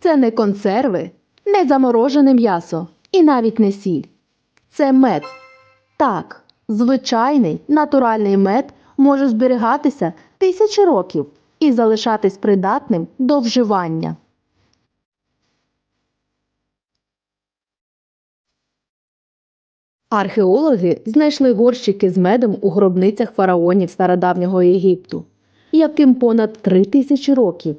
Це не консерви, не заморожене м'ясо і навіть не сіль. Це мед. Так, звичайний натуральний мед може зберігатися тисячі років і залишатись придатним до вживання. Археологи знайшли горщики з медом у гробницях фараонів стародавнього Єгипту, яким понад три тисячі років.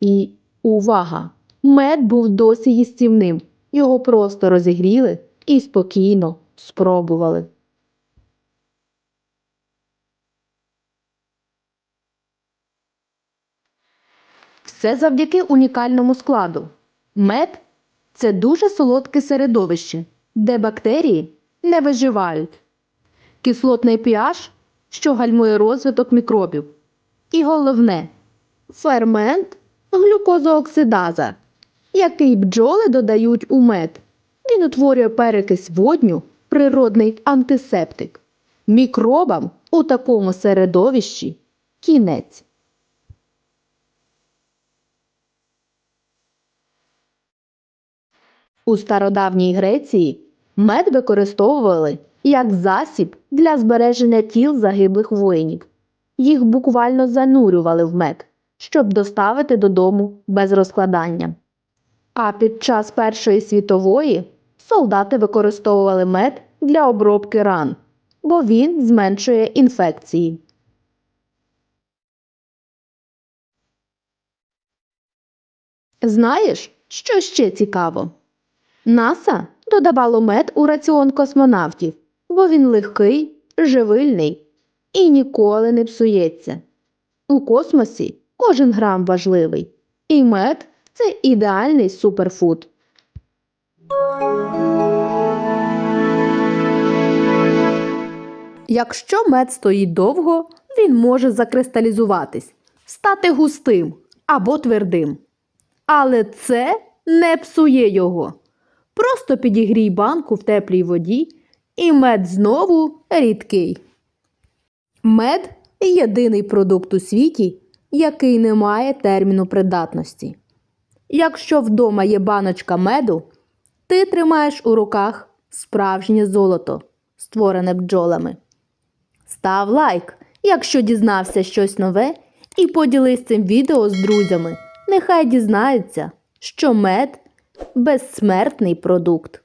І увага! Мед був досі їстівним. Його просто розігріли і спокійно спробували. Все завдяки унікальному складу. Мед це дуже солодке середовище, де бактерії не виживають. Кислотний pH, що гальмує розвиток мікробів. І головне фермент глюкозооксидаза, який бджоли додають у мед. Він утворює перекись водню, природний антисептик. Мікробам у такому середовищі кінець. У стародавній Греції мед використовували як засіб для збереження тіл загиблих воїнів. Їх буквально занурювали в мед, щоб доставити додому без розкладання. А під час Першої світової солдати використовували мед для обробки ран, бо він зменшує інфекції. Знаєш, що ще цікаво? НАСА додавало мед у раціон космонавтів, бо він легкий, живильний і ніколи не псується. У космосі кожен грам важливий, і мед це ідеальний суперфуд. Якщо мед стоїть довго, він може закристалізуватись, стати густим або твердим. Але це не псує його. Просто підігрій банку в теплій воді, і мед знову рідкий. Мед єдиний продукт у світі, який не має терміну придатності. Якщо вдома є баночка меду, ти тримаєш у руках справжнє золото, створене бджолами. Став лайк, якщо дізнався щось нове, і поділись цим відео з друзями. Нехай дізнаються, що мед безсмертний продукт.